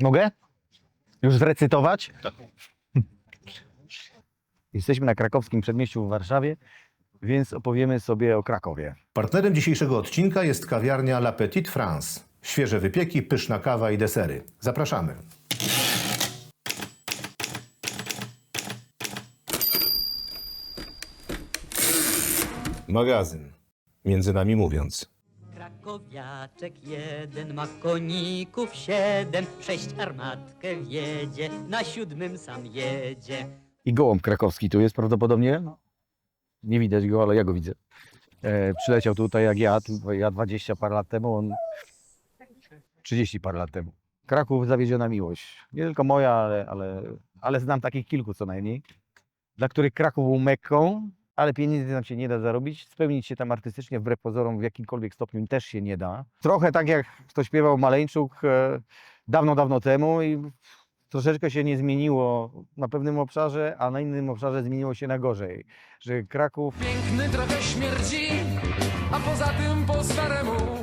Mogę? Już zrecytować? Tak. Jesteśmy na krakowskim przedmieściu w Warszawie, więc opowiemy sobie o Krakowie. Partnerem dzisiejszego odcinka jest kawiarnia La Petite France. Świeże wypieki, pyszna kawa i desery. Zapraszamy. Magazyn. Między nami mówiąc. Krakowiaczek jeden ma koników siedem, sześć armatkę wiedzie, na siódmym sam jedzie. I gołąb krakowski tu jest prawdopodobnie. No. Nie widać go, ale ja go widzę. E, przyleciał tutaj jak ja, ja 20 par lat temu, on 30 par lat temu. Kraków zawiedziona miłość. Nie tylko moja, ale, ale, ale znam takich kilku co najmniej, dla których Kraków był Mekką, ale pieniędzy tam się nie da zarobić. Spełnić się tam artystycznie wbrew pozorom w jakimkolwiek stopniu też się nie da. Trochę tak jak to śpiewał Maleńczuk e, dawno, dawno temu i troszeczkę się nie zmieniło na pewnym obszarze, a na innym obszarze zmieniło się na gorzej. Że Kraków Piękny trochę śmierdzi, a poza tym po staremu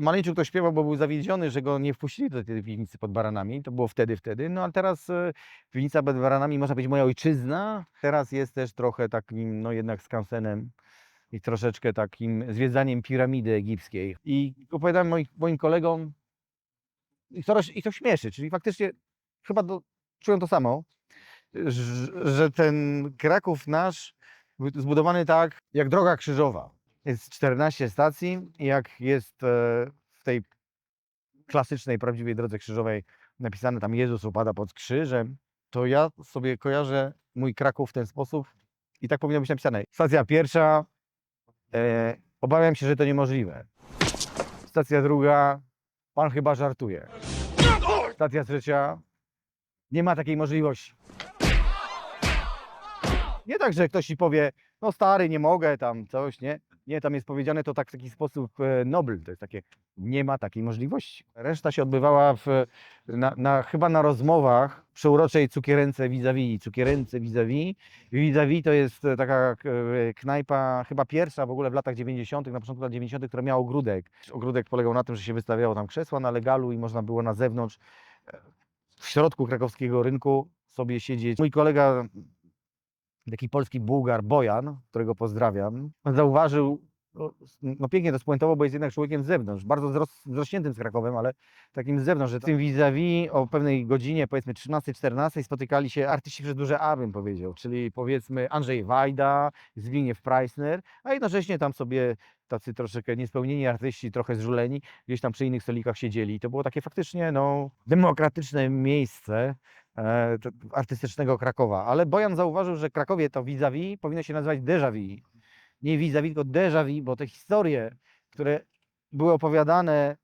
Maleńczuk to śpiewał, bo był zawiedziony, że go nie wpuścili do tej piwnicy pod baranami. To było wtedy, wtedy. No a teraz e, piwnica pod baranami można być moja ojczyzna. Teraz jest też trochę takim, no jednak skansenem i troszeczkę takim zwiedzaniem piramidy egipskiej. I opowiadałem moim, moim kolegom, i to, roz- i to śmieszy, czyli faktycznie chyba do, czują to samo, że ten Kraków nasz był zbudowany tak jak droga krzyżowa. Jest 14 stacji jak jest e, w tej klasycznej, prawdziwej drodze krzyżowej napisane tam Jezus upada pod krzyżem, to ja sobie kojarzę mój Kraków w ten sposób i tak powinno być napisane. Stacja pierwsza, e, obawiam się, że to niemożliwe. Stacja druga, pan chyba żartuje. Stacja trzecia, nie ma takiej możliwości. Nie tak, że ktoś ci powie, no stary, nie mogę, tam coś, nie? Nie, tam jest powiedziane to tak w taki sposób e, nobl, to jest takie, nie ma takiej możliwości. Reszta się odbywała w, na, na, chyba na rozmowach przeuroczej cukierence vis-a-vis, cukierence vis-a-vis. Vis-a-vis to jest e, taka e, knajpa, chyba pierwsza w ogóle w latach 90., na początku lat 90., która miała ogródek. Ogródek polegał na tym, że się wystawiało tam krzesła na legalu i można było na zewnątrz, w środku krakowskiego rynku sobie siedzieć. Mój kolega taki polski Bułgar, Bojan, którego pozdrawiam, zauważył, no, no pięknie to spuentował, bo jest jednak człowiekiem z zewnątrz, bardzo wzros- wzrośniętym z Krakowem, ale takim z zewnątrz, że tym vis-a-vis o pewnej godzinie, powiedzmy 13-14 spotykali się artyści przez duże A, bym powiedział, czyli powiedzmy Andrzej Wajda, Zbigniew Preissner, a jednocześnie tam sobie tacy troszeczkę niespełnieni artyści, trochę zżuleni, gdzieś tam przy innych stolikach siedzieli. I to było takie faktycznie no, demokratyczne miejsce, artystycznego Krakowa. Ale Bojan zauważył, że Krakowie to vis-a-vis powinno się nazywać déjà vu. Nie vis-a-vis, tylko déjà vu, bo te historie, które były opowiadane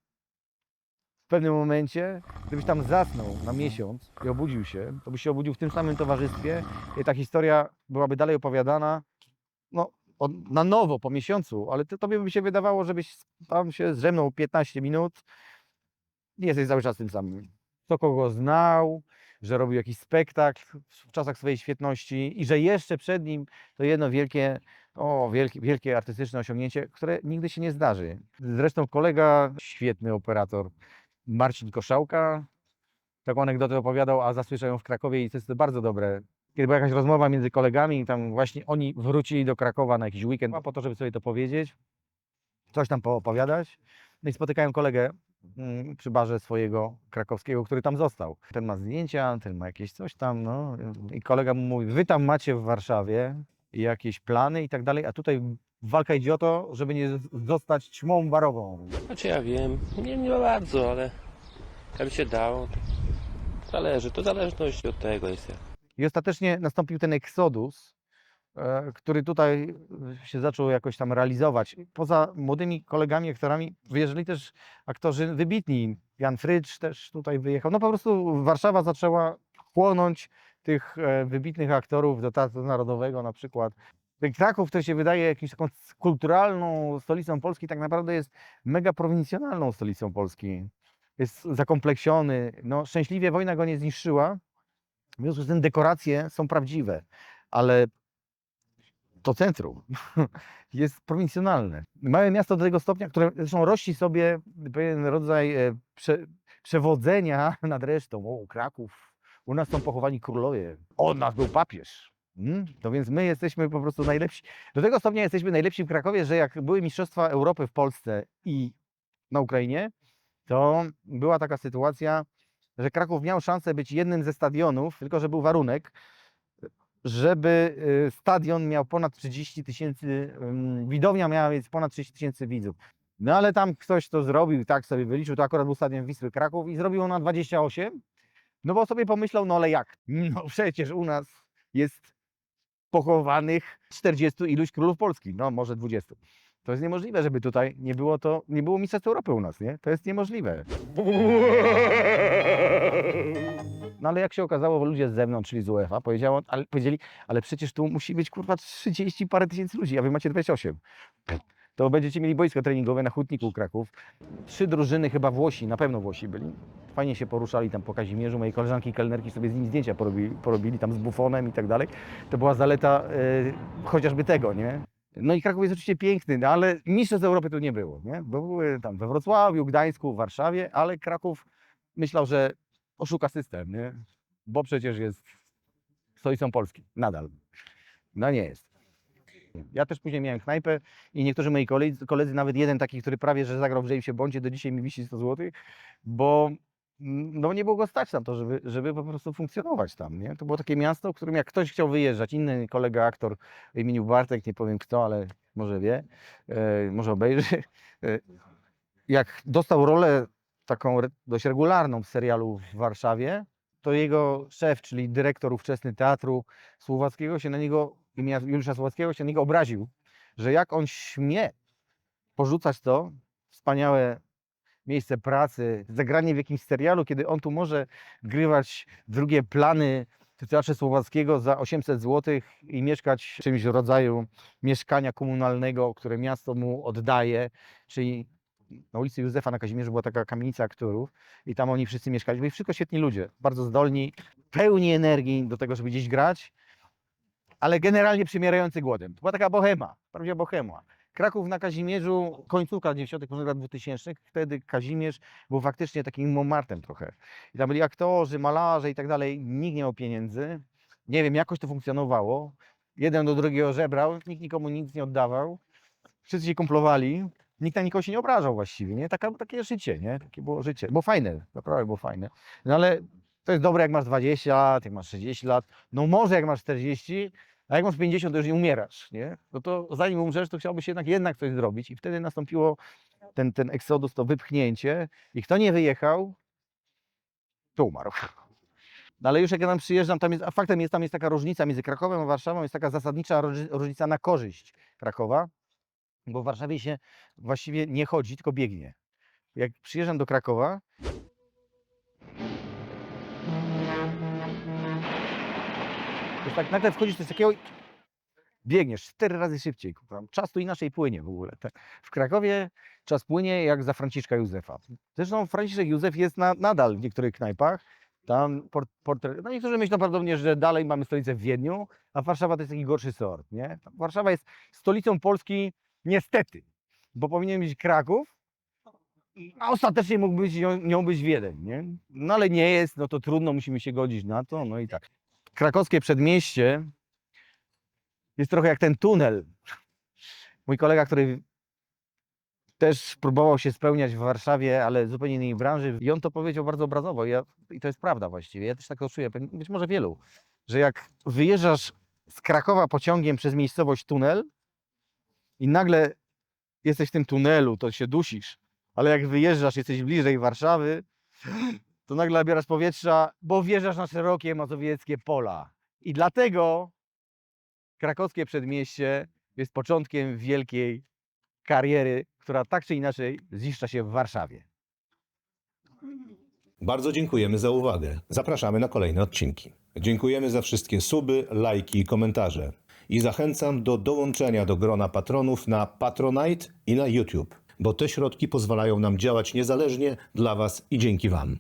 w pewnym momencie, gdybyś tam zasnął na miesiąc i obudził się, to byś się obudził w tym samym towarzystwie i ta historia byłaby dalej opowiadana no, od, na nowo po miesiącu, ale to, tobie by się wydawało, żebyś tam się zdrzemnął 15 minut i jesteś cały czas tym samym. Kto kogo znał, że robił jakiś spektakl w czasach swojej świetności i że jeszcze przed nim to jedno wielkie, o, wielkie, wielkie artystyczne osiągnięcie, które nigdy się nie zdarzy. Zresztą kolega, świetny operator, Marcin Koszałka, taką anegdotę opowiadał, a zasłyszał ją w Krakowie i to jest bardzo dobre. Kiedy była jakaś rozmowa między kolegami i tam właśnie oni wrócili do Krakowa na jakiś weekend po to, żeby sobie to powiedzieć, coś tam poopowiadać. No i spotykają kolegę przy barze swojego krakowskiego, który tam został. Ten ma zdjęcia, ten ma jakieś coś tam, no i kolega mu mówi, wy tam macie w Warszawie jakieś plany i tak dalej, a tutaj walka idzie o to, żeby nie zostać ćmą barową. Znaczy ja wiem, nie, nie bardzo, ale jakby się dało, to zależy, to zależności od tego jest. I ostatecznie nastąpił ten eksodus, który tutaj e, się zaczął jakoś tam realizować. Poza młodymi kolegami, aktorami, wyjeżdżali też aktorzy wybitni. Jan Frycz też tutaj wyjechał. No po prostu Warszawa zaczęła chłonąć tych e, wybitnych aktorów do Teatru Narodowego na przykład. Kraków, który się wydaje jakąś taką kulturalną stolicą Polski, tak naprawdę jest mega prowincjonalną stolicą Polski. Jest zakompleksiony. No, szczęśliwie wojna go nie zniszczyła, w związku z tym dekoracje są prawdziwe, ale to centrum jest prowincjonalne. Małe miasto do tego stopnia, które zresztą rości sobie pewien rodzaj e, prze, przewodzenia nad resztą. O, Kraków, u nas są pochowani królowie, od nas był papież. Mm? To więc my jesteśmy po prostu najlepsi. Do tego stopnia jesteśmy najlepsi w Krakowie, że jak były Mistrzostwa Europy w Polsce i na Ukrainie, to była taka sytuacja, że Kraków miał szansę być jednym ze stadionów, tylko że był warunek, żeby y, stadion miał ponad 30 tysięcy, widownia miała mieć ponad 30 tysięcy widzów. No ale tam ktoś to zrobił, tak sobie wyliczył, to akurat był stadion Wisły Kraków i zrobił on na 28, no bo sobie pomyślał, no ale jak? No przecież u nas jest pochowanych 40 iluś królów Polski, no może 20. To jest niemożliwe, żeby tutaj nie było to, nie było Mistrzostw Europy u nas, nie? To jest niemożliwe. No ale jak się okazało, ludzie z zewnątrz, czyli z UEFA, ale, powiedzieli, ale przecież tu musi być kurwa 30 parę tysięcy ludzi, a wy macie 28. To będziecie mieli boisko treningowe na Hutniku Kraków. Trzy drużyny, chyba Włosi, na pewno Włosi byli. Fajnie się poruszali tam po Kazimierzu. Moje koleżanki kelnerki sobie z nimi zdjęcia porobili, porobili tam z bufonem i tak dalej. To była zaleta y, chociażby tego, nie? No i Kraków jest oczywiście piękny, no ale mistrzostw Europy tu nie było, nie? Bo były tam we Wrocławiu, Gdańsku, Warszawie, ale Kraków myślał, że oszuka system, nie? Bo przecież jest stolicą Polski, nadal. No nie jest. Ja też później miałem knajpę i niektórzy moi koledzy, koledzy nawet jeden taki, który prawie że zagrał w Jamesie Bondzie, do dzisiaj mi wisi 100 zł, bo mm, no nie było go stać na to, żeby, żeby po prostu funkcjonować tam, nie? To było takie miasto, w którym jak ktoś chciał wyjeżdżać, inny kolega aktor o imieniu Bartek, nie powiem kto, ale może wie, e, może obejrzy, e, jak dostał rolę taką dość regularną w serialu w Warszawie, to jego szef, czyli dyrektor ówczesny teatru słowackiego się na niego, imienia Juliusza Słowackiego się na niego obraził, że jak on śmie porzucać to wspaniałe miejsce pracy, zagranie w jakimś serialu, kiedy on tu może grywać drugie plany w Teatrze Słowackiego za 800 zł i mieszkać w czymś rodzaju mieszkania komunalnego, które miasto mu oddaje, czyli na ulicy Józefa na Kazimierzu była taka kamienica aktorów i tam oni wszyscy mieszkali. Byli wszystko świetni ludzie, bardzo zdolni, pełni energii do tego, żeby gdzieś grać, ale generalnie przymierający głodem. To była taka bohema, prawdziwa bohema. Kraków na Kazimierzu, końcówka 90., początek lat 2000, wtedy Kazimierz był faktycznie takim Montmartrem trochę. I tam byli aktorzy, malarze i tak dalej, nikt nie miał pieniędzy. Nie wiem, jakoś to funkcjonowało. Jeden do drugiego żebrał, nikt nikomu nic nie oddawał. Wszyscy się kumplowali, nikt na nikogo się nie obrażał właściwie, nie? Taka, takie życie, nie? Takie było życie. Było fajne, naprawdę było fajne. No ale to jest dobre, jak masz 20 lat, jak masz 60 lat, no może jak masz 40, a jak masz 50, to już nie umierasz, nie? No to zanim umrzesz, to chciałbyś jednak, jednak coś zrobić i wtedy nastąpiło ten, ten eksodus, to wypchnięcie i kto nie wyjechał, to umarł. No ale już jak ja tam przyjeżdżam, tam jest, a faktem jest, tam jest taka różnica między Krakowem a Warszawą, jest taka zasadnicza różni- różnica na korzyść Krakowa, bo w Warszawie się właściwie nie chodzi, tylko biegnie. Jak przyjeżdżam do Krakowa, to tak nagle wchodzisz coś takiego biegniesz cztery razy szybciej. Czas tu inaczej płynie w ogóle. W Krakowie czas płynie jak za Franciszka Józefa. Zresztą Franciszek Józef jest na, nadal w niektórych knajpach. Tam port, portret, no niektórzy myślą prawdopodobnie, że dalej mamy stolicę w Wiedniu, a Warszawa to jest taki gorszy sort, nie? Warszawa jest stolicą Polski niestety, bo powinien być Kraków, a ostatecznie mógł być nią, być Wiedeń, nie? No ale nie jest, no to trudno, musimy się godzić na to, no i tak. Krakowskie przedmieście jest trochę jak ten tunel. Mój kolega, który też próbował się spełniać w Warszawie, ale w zupełnie innej branży. I on to powiedział bardzo obrazowo. I, ja, I to jest prawda właściwie. Ja też tak to czuję, być może wielu, że jak wyjeżdżasz z Krakowa pociągiem przez miejscowość tunel i nagle jesteś w tym tunelu, to się dusisz. Ale jak wyjeżdżasz, jesteś bliżej Warszawy, to nagle nabierasz powietrza, bo wjeżdżasz na szerokie mazowieckie pola. I dlatego krakowskie przedmieście jest początkiem wielkiej kariery, która tak czy inaczej ziszcza się w Warszawie. Bardzo dziękujemy za uwagę. Zapraszamy na kolejne odcinki. Dziękujemy za wszystkie suby, lajki i komentarze. I zachęcam do dołączenia do grona patronów na Patronite i na YouTube, bo te środki pozwalają nam działać niezależnie dla Was i dzięki Wam.